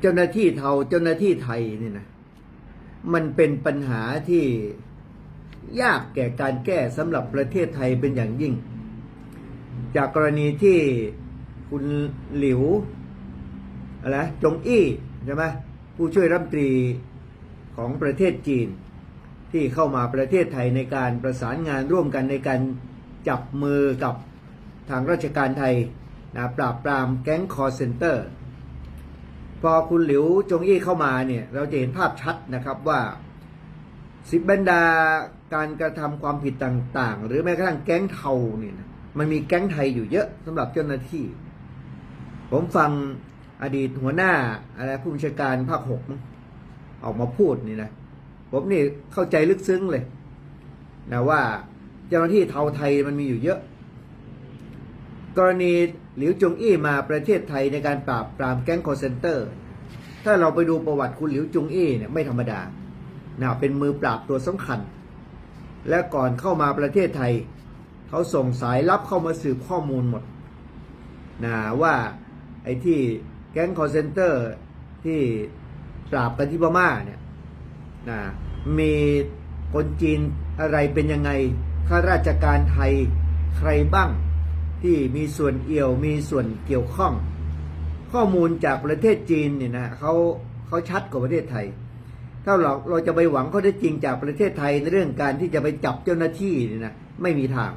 เจ้าหน้าที่เทาเจ้าหน้าที่ไทยนี่นะมันเป็นปัญหาที่ยากแก่การแก้สำหรับประเทศไทยเป็นอย่างยิ่ง จากกรณีที่คุณหลิวอะไรจงอี้ใช่ไหมผู้ช่วยรัฐมนตรีของประเทศจีน ที่เข้ามาประเทศไทยในการประสานงานร่วมกันในการจับมือกับทางราชการไทยนะปราบปรามแก๊งคอร์เซนเตอร์ พอคุณหลิวจงอี้เข้ามาเนี่ย เราจะเห็นภาพชัดนะครับว่าสิบบรรดาการกระทำความผิดต่างๆ หรือแม้กระทั่งแก๊งเทาเนี่ยนะมันมีแก๊งไทยอยู่เยอะสำหรับเจ้าหน้าที่ ผมฟังอดีตหัวหน้าอะไรผู้บัญชาการภาคหกออกมาพูดนี่นะผมนี่เข้าใจลึกซึ้งเลยนะว่าเจ้าหน้าที่เทาไทยมันมีอยู่เยอะ กรณีหลิวจงอี้มาประเทศไทยในการปราบปรามแก๊งคอร์เซนเตอร์ ถ้าเราไปดูประวัติคุณหลิวจงอี้เนี่ยไม่ธรรมดานะเป็นมือปราบตัวสำคัญ และก่อนเข้ามาประเทศไทย เขาส่งสายลับเข้ามาสืบข้อมูลหมดนะว่าไอ้ที่แก๊งคอร์เซนเตอร์ที่ปราบกันที่พม่าเนี่ยนะมีคนจีนอะไรเป็นยังไงข้าราชการไทยใครบ้าง ที่มีส่วนเอี่ยวมีส่วนเกี่ยวข้อง ข้อมูลจากประเทศจีนเนี่ยนะเขาเขาชัดกว่าประเทศไทย ถ้าเราเราจะไปหวังข้อเท็จจริงจากประเทศไทยในเรื่องการที่จะไปจับเจ้าหน้าที่เนี่ยนะไม่มีทาง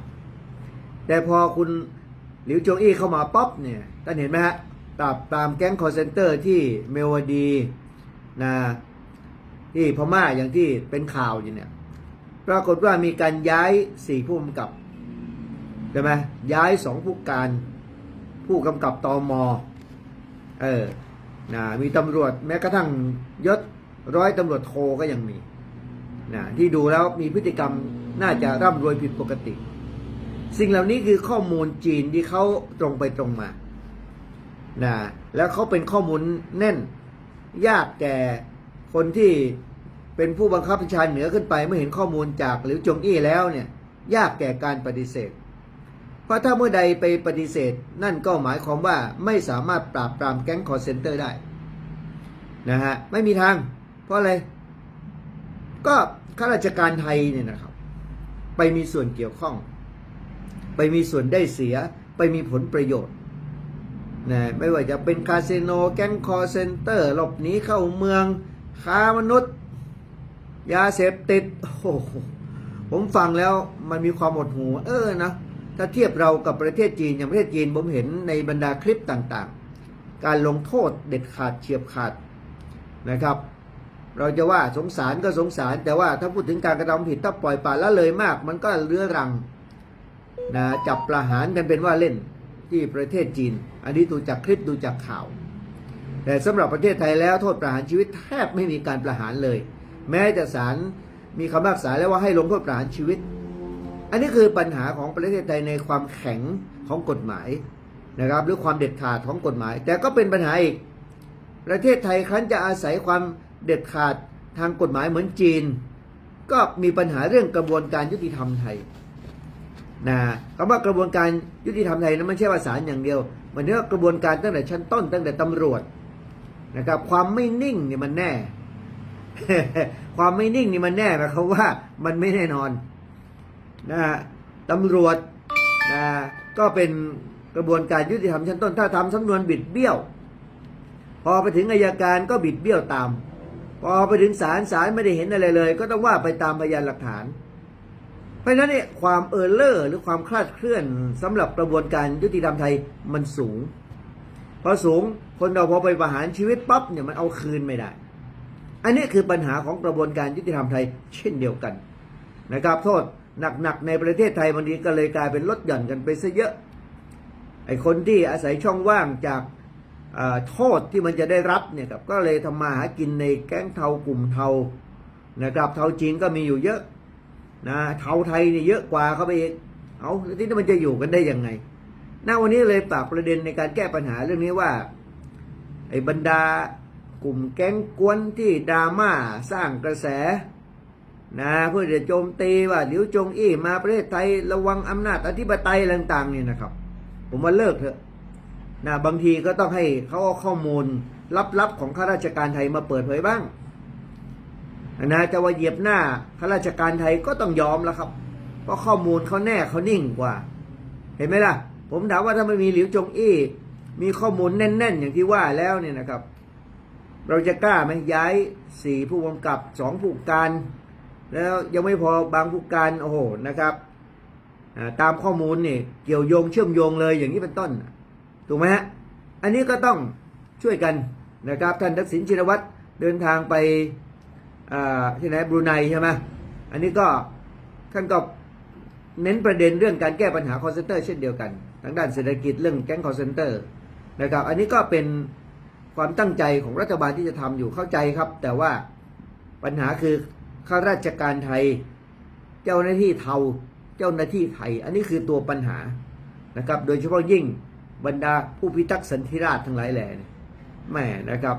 แต่พอคุณหลิวโจงอี้เข้ามาป๊อปเนี่ยท่านเห็นไหมฮะปราบตามแก๊งคอร์เซนเตอร์ที่เมวดีนะที่พม่าอย่างที่เป็นข่าวอยู่เนี่ย ปรากฏว่ามีการย้ายสี่ผู้กำกับ ใช่ไหมย้ายสองผู้การ ผู้กำกับตอมอเออนะมีตำรวจแม้กระทั่งยศร้อยตำรวจโทก็ยังมีนะที่ดูแล้วมีพฤติกรรมน่าจะร่ำรวยผิดปกติ สิ่งเหล่านี้คือข้อมูลจีนที่เขาตรงไปตรงมานะแล้วเขาเป็นข้อมูลแน่น ยากแก่คนที่เป็นผู้บังคับบัญชาเหนือขึ้นไปเมื่อเห็นข้อมูลจากหรือจงอี้แล้วเนี่ย ยากแก่การปฏิเสธ ราะถ้าเมื่อใดไปปฏิเสธ นั่นก็หมายความว่าไม่สามารถปราบปรามแก๊งคอร์เซนเตอร์ได้นะฮะไม่มีทาง เพราะอะไร ก็ข้าราชการไทยเนี่ยนะครับ ไปมีส่วนเกี่ยวข้อง ไปมีส่วนได้เสีย ไปมีผลประโยชน์นะไม่ว่าจะเป็นคาสิโนแก๊งคอร์เซนเตอร์หลบหนีเข้าเมือง ค้ามนุษย์ ยาเสพติดโอ้โหผมฟังแล้วมันมีความหดหูเออนะ ถ้าเทียบเรากับประเทศจีนอย่างประเทศจีนผมเห็นในบรรดาคลิปต่างๆ การลงโทษเด็ดขาดเฉียบขาดนะครับ เราจะว่าสงสารก็สงสาร แต่ว่าถ้าพูดถึงการกระทำผิดถ้าปล่อยปละละเลยมาก มันก็เรื้อรังนะจับประหารกันเป็นว่าเล่นที่ประเทศจีน อันนี้ดูจากคลิปดูจากข่าว แต่สำหรับประเทศไทยแล้วโทษประหารชีวิตแทบไม่มีการประหารเลย แม้แต่ศาลมีคำพิพากษาแล้วว่าให้ลงโทษประหารชีวิต อันนี้คือปัญหาของประเทศไทยในความแข็งของกฎหมายนะครับหรือความเด็ดขาดของกฎหมาย แต่ก็เป็นปัญหาอีก ประเทศไทยครั้นจะอาศัยความเด็ดขาดทางกฎหมายเหมือนจีน ก็มีปัญหาเรื่องกระบวนการยุติธรรมไทยนะคำว่ากระบวนการยุติธรรมไทยนั้นไม่ใช่ว่าศาลอย่างเดียว มันเรียกว่ากระบวนการตั้งแต่ชั้นต้น ตั้งแต่ตำรวจนะครับความไม่นิ่งเนี่ยมันแน่ ความไม่นิ่งนี่มันแน่หมายความว่ามันไม่แน่นอน นะฮะตำรวจนะก็เป็นกระบวนการยุติธรรมชั้นต้นถ้าทำสำนวนบิดเบี้ยว พอไปถึงอายการก็บิดเบี้ยวตาม พอไปถึงศาลศาลไม่ได้เห็นอะไรเลย ก็ต้องว่าไปตามพยานหลักฐาน เพราะฉะนั้นเนี่ยความเออร์เลอร์หรือความคลาดเคลื่อนสำหรับกระบวนการยุติธรรมไทยมันสูงพอสูงคนเราพอไปประหารชีวิตปั๊บเนี่ยมันเอาคืนไม่ได้ อันนี้คือปัญหาของกระบวนการยุติธรรมไทยเช่นเดียวกันนะครับโทษ หนักๆในประเทศไทยบางทีก็เลยกลายเป็นลดหย่อนกันไปซะเยอะไอ้คนที่อาศัยช่องว่างจากโทษที่มันจะได้รับเนี่ยครับก็เลยทำมาหากินในแก๊งเทากลุ่มเทานะครับเทาจีนก็มีอยู่เยอะนะเทาไทยเนี่ยเยอะกว่าเข้าไปอีกเอาแล้วที่นี่มันจะอยู่กันได้ยังไงณวันนี้เลยปากประเด็นในการแก้ปัญหาเรื่องนี้ว่าไอ้บรรดากลุ่มแก๊งกวนที่ดราม่าสร้างกระแส นะเพื่อจะโจมตีว่าเดี๋ยวจงอี้มาประเทศไทยระวังอำนาจอธิปไตยต่างๆเนี่ยนะครับ ผมว่าเลิกเถอะนะบางทีก็ต้องให้เขาเอาข้อมูลลับๆของข้าราชการไทยมาเปิดเผยบ้างนะจะว่าเหยียบหน้าข้าราชการไทยก็ต้องยอมแล้วครับ เพราะข้อมูลเขาแน่เขานิ่งกว่า เห็นไหมล่ะ ผมถามว่าถ้าไม่มีหลิวจงอี้ มีข้อมูลแน่น ๆ อย่างที่ว่าแล้วเนี่ยนะครับ เราจะกล้าไหมย้ายสี่ผู้กำกับสองผู้การ แล้วยังไม่พอบางผู้การโอ้โหนะครับตามข้อมูลนี่เกี่ยวโยงเชื่อมโยงเลยอย่างนี้เป็นต้น ถูกไหมฮะอันนี้ก็ต้องช่วยกันนะครับท่านทักษิณชินวัตรเดินทางไปที่ไหนบรูไนใช่ไหมอันนี้ก็ท่านก็เน้นประเด็นเรื่องการแก้ปัญหาคอนเซนเตอร์เช่นเดียวกันทางด้านเศรษฐกิจเรื่องแก๊งคอนเซนเตอร์นะครับ อันนี้ก็เป็นความตั้งใจของรัฐบาลที่จะทำอยู่เข้าใจครับ แต่ว่าปัญหาคือ ข้าราชการไทย เจ้าหน้าที่เทา เจ้าหน้าที่ไทย อันนี้คือตัวปัญหานะครับ โดยเฉพาะยิ่งบรรดาผู้พิทักษ์สันติราษฎร์ทั้งหลายแหล่แม่นะครับ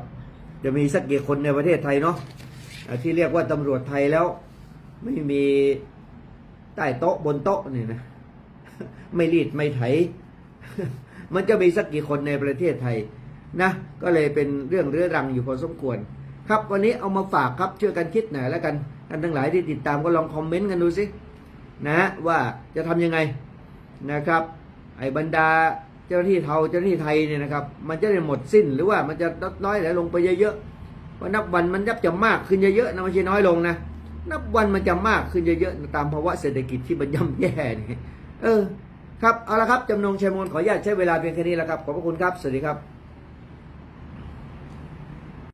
จะมีสักกี่คนในประเทศไทยเนาะที่เรียกว่าตำรวจไทยแล้ว ไม่มีใต้โต๊ะบนโต๊ะนี่นะ ไม่รีดไม่ไถ มันจะมีสักกี่คนในประเทศไทยนะ ก็เลยเป็นเรื่องเรื้อรังอยู่พอสมควร ครับวันนี้เอามาฝากครับช่วยกันคิดหน่อยแล้วกัน ท่านทั้งหลายที่ติดตามก็ลองคอมเมนต์กันดูสินะว่าจะทำยังไงนะครับไอ้บรรดาเจ้าหน้าที่เทาเจ้าหน้าที่ไทยเนี่ยนะครับ มันจะได้หมดสิ้นหรือว่ามันจะลดน้อยไหลลงไปเยอะๆเพราะนับวันมันยับจะมากขึ้นเยอะๆนะไม่ใช่น้อยลงนะนับวันมันจะมากขึ้นเยอะๆตามภาวะเศรษฐกิจที่มันย่ำแย่นี่เออครับเอาละครับจำนงชัยมงคลขออนุญาตใช้เวลาเพียงแค่นี้แล้วครับขอบพระคุณครับสวัสดีครับ